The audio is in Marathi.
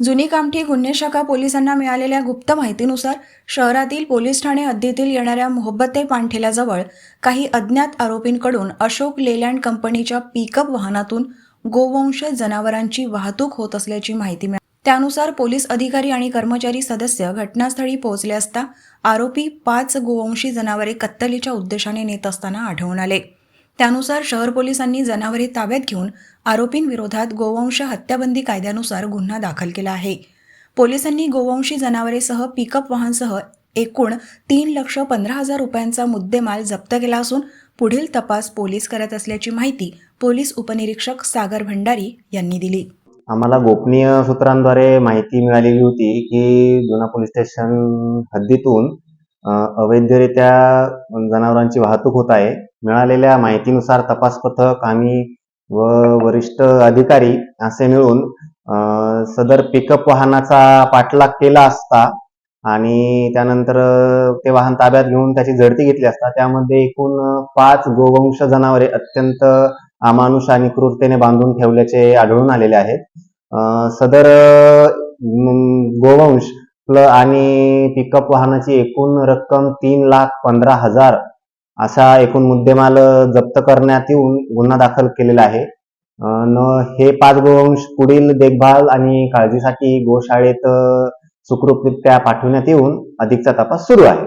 जुनी कामठी गुन्हे शाखा पोलिसांना मिळालेल्या गुप्त माहितीनुसार शहरातील पोलीस ठाणे हद्दीतील येणाऱ्या मोहब्बते पाणठेल्याजवळ काही अज्ञात आरोपींकडून अशोक लेलँड कंपनीच्या पिकअप वाहनातून गोवंश जनावरांची वाहतूक होत असल्याची माहिती मिळाली. त्यानुसार पोलीस अधिकारी आणि कर्मचारी सदस्य घटनास्थळी पोहोचले असता आरोपी पाच गोवंशी जनावरे कत्तलीच्या उद्देशाने नेत असताना आढळून आले. त्यानुसार शहर पोलिसांनी जनावरे ताब्यात घेऊन आरोपींविरोधात गोवंश हत्याबंदी कायद्यानुसार गुन्हा दाखल केला आहे. पोलिसांनी गोवंशी जनावरेसह पिकअप वाहनसह एकूण तीन लक्ष पंधरा हजार रुपयांचा मुद्देमाल जप्त केला असून पुढील तपास पोलीस करत असल्याची माहिती पोलीस उपनिरीक्षक सागर भंडारी यांनी दिली. आम्हाला गोपनीय सूत्रांद्वारे माहिती मिळालेली होती की जुना पोलीस स्टेशन हद्दीतून अवैधरित्या जनावरांची वाहतूक होत आहे. मिळालेल्या माहितीनुसार तपास पथक आम्ही व वरिष्ठ अधिकारी असे मिळून सदर पिकअप वाहनाचा पाठलाग केला असता आणि त्यानंतर ते वाहन ताब्यात घेऊन त्याची झडती घेतली असता. त्यामध्ये एकूण पाच गोवंश जनावरे अत्यंत अमानुष आणि क्रूरतेने बांधून ठेवल्याचे आढळून आलेले आहेत. सदर गोवंश प्ल- आणि पिकअप वाहनाची एकूण रक्कम तीन लाख पंधरा हजार असा एकूण मुद्देमाल जप्त करण्यात येऊन गुन्हा दाखल केलेला आहे. न हे पाच गोवंश पुढील देखभाल आणि काळजीसाठी गोशाळेत सुखरूपरित्या पाठवण्यात येऊन अधिकचा तपास सुरू आहे.